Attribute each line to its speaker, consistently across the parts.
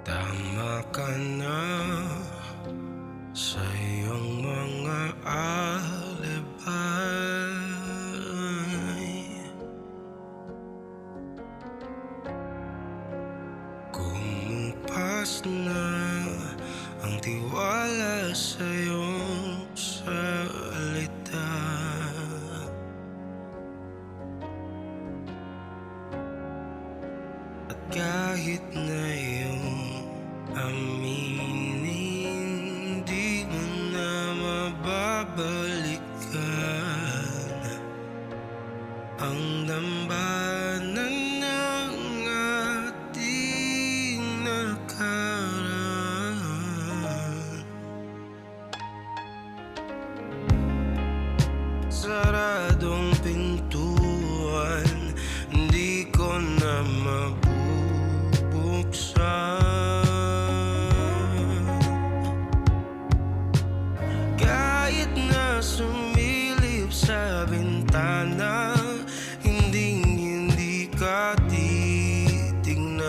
Speaker 1: Tama ka na sa iyong mga alibay. Kumupas na ang tiwala sa iyong salita. At kahit na iyong aminin Di mo na. Mababalikan Ang dambana ng ating nakaraan Saradong bintana Hindi hindi ka titignan.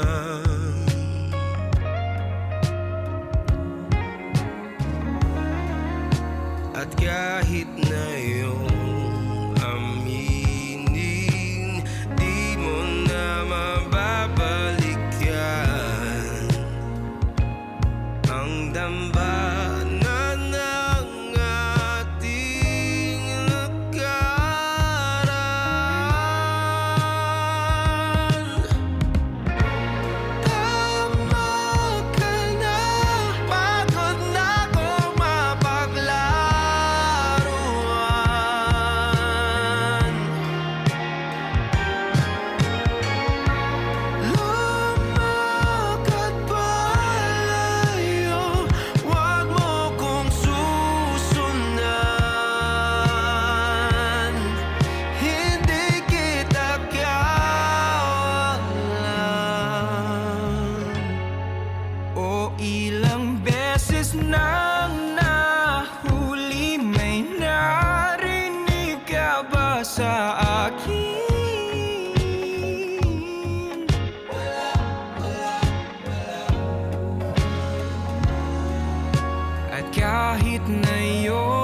Speaker 1: At kahit na iyong O ilang beses nang nahuli May narinig ka ba? At kahit na iyong